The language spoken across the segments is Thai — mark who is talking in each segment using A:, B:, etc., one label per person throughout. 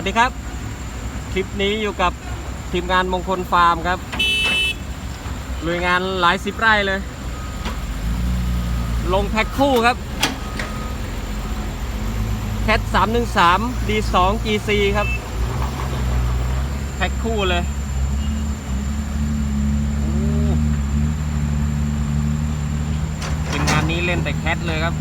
A: วัสดีครับ คลิปนี้อยู่กับทีมงานมงคลฟาร์มครับลุยงานหลายสิบไร่เลย ลงแพ็คคู่ครับแคท313 D2 GC ครับ แพ็คคู่เลยทีมงานนี้เล่นแต่แคทเลยครับ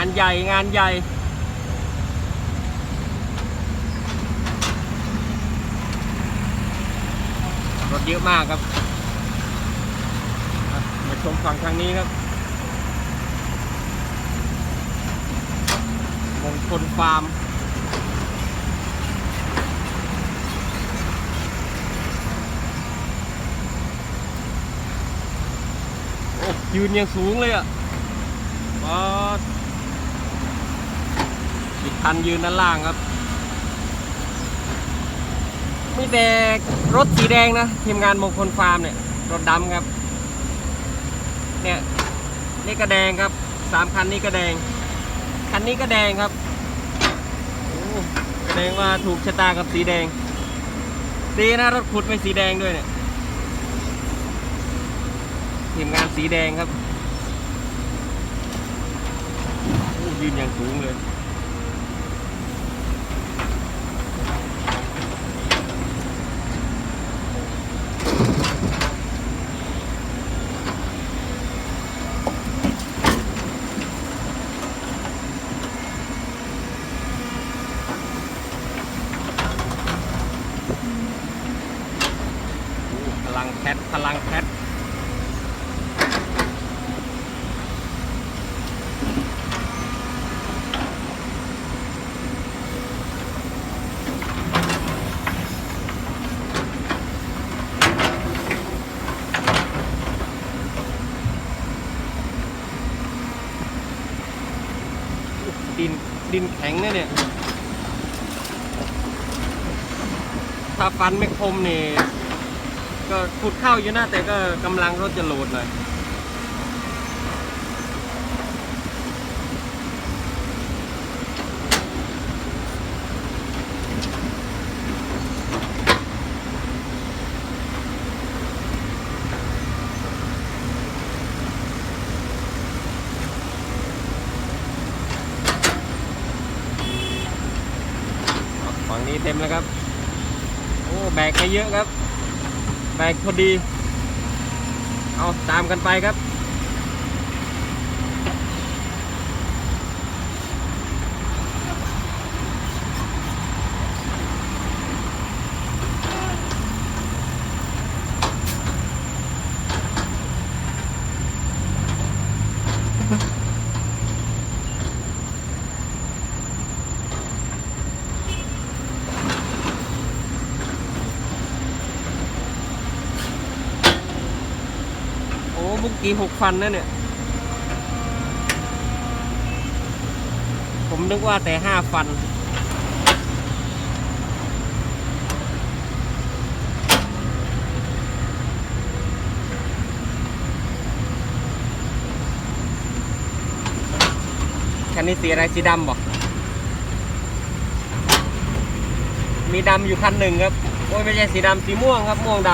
A: านใหญ่งานใหญ่ รถเยอะมากครับ มาชมฝั่งทางนี้ครับมงคลฟาร์มโอ้ยืนยังสูงเลยอะปอ อีกคันยืนด้านล่างครับ มีแต่รถสีแดงนะทีมงานมงคลฟาร์มเนี่ย รถดำครับ เนี่ยนี่ก็แดงครับสามคันนี้ก็แดง คันนี้ก็แดงครับแสดงว่าถูกชะตากับสีแดงดีนะรถขุดไม่สีแดงด้วยเนี่ยทีมงานสีแดงครับยืนอย่างสูงเลย พ ลังแคทพลังแคทดินดินแข็งเนะเนี่ย ถ้าฟันไม่คมเนี่ย ก็ขุดเข้าอยู่นะแต่ก็กำลังรถจะโหลดหน่อยฝั่งนี้เต็มแล้วครับ โอ้ แบกไปเยอะครับ แตกพอดี เอาตามกันไปครับ อ้บุกกี้หกฟันนะเนี่ย ผมนึกว่าแต่ห้าฟันคันนี้สีอะไรสีดำบอกมีดำอยู่คันหนึ่งครับ โอ้ยไม่ใช่สีดำสีม่วงครับ ม่วงด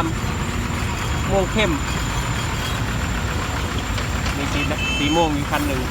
A: ำม่วงเข้ม สีสีม่วงอยู่คันหนึ่ง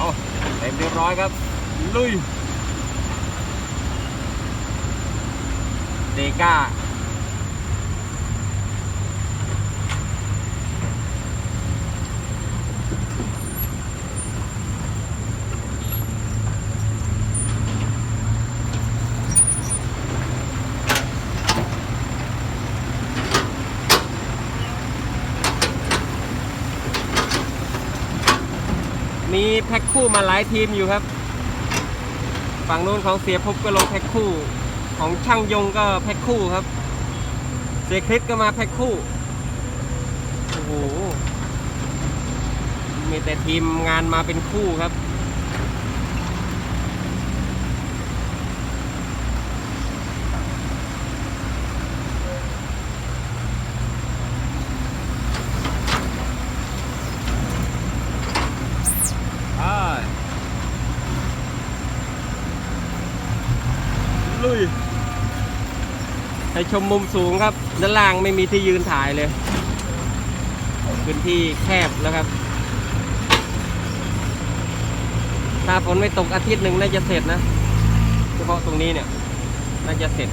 A: เอา เต็มเรียบร้อยครับลุยเดก้า มีแพ็คคู่มาหลายทีมอยู่ครับ ฝั่งนู้นของเสียพบก็ลงแพ็คคู่ ของช่างยงก็แพ็คคู่ครับ เสียคลิปก็มาแพ็คคู่โอ้โหมีแต่ทีมงานมาเป็นคู่ครับ ไปลุ ยให้ชมมุมสูงครับ ด้านล่างไม่มีที่ยืนถ่ายเลย พื้นที่แคบแล้วครับ ถ้าฝนไม่ตกอาทิตย์หนึ่งน่าจะเสร็จนะ เฉพาะตรงนี้เนี่ย น่าจะเสร็จ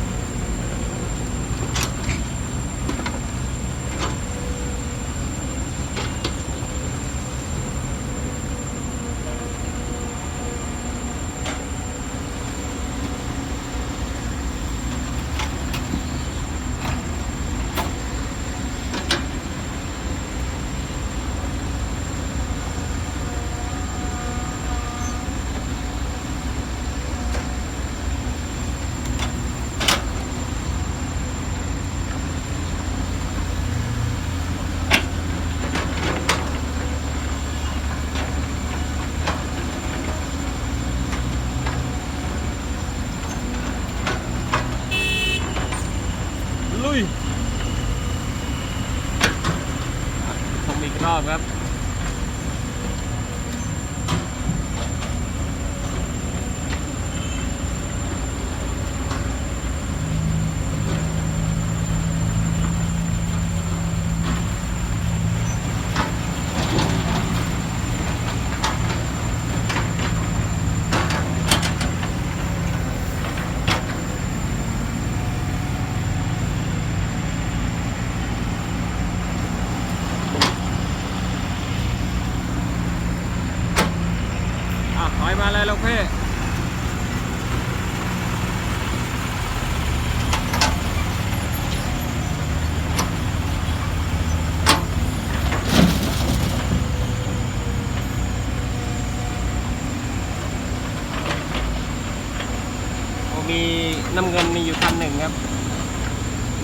A: น้ำเงินมีอยู่คันหนึ่งครับ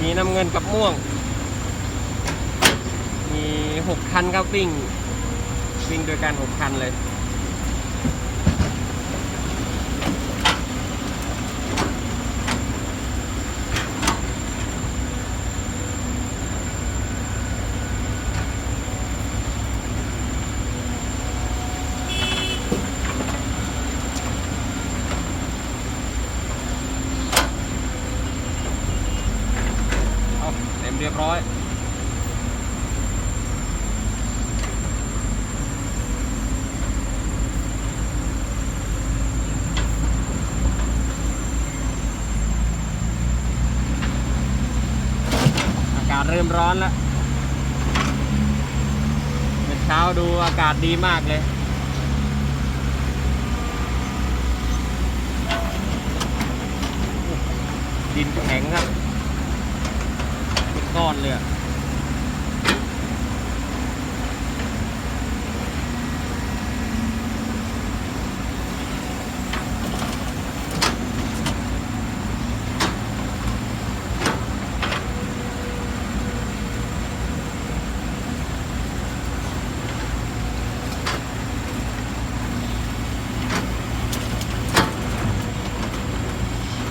A: มีน้ำเงินกับม่วง มีหกคันครับวิ่งวิ่งโดวยกันหกคันเลย เอาเต็มเรียบร้อย อากาศ เริ่มร้อนแล้วเมื่อเช้าดูอากาศดีมากเลย ดินแข็งครับเป็นก้อนเลยอะ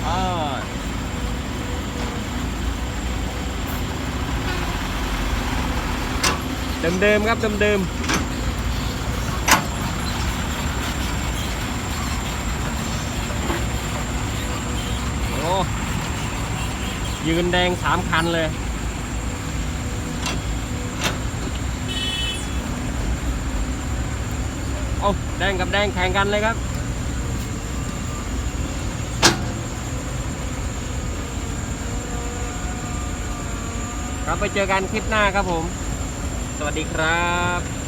A: อ่า เดิมๆครับเดิมๆโอ้ยืนแดงสามคันเลยเอาแดงกับแดงแข่งกันเลยครับ ครับไปเจอกันคลิปหน้าครับผม สวัสดีครับ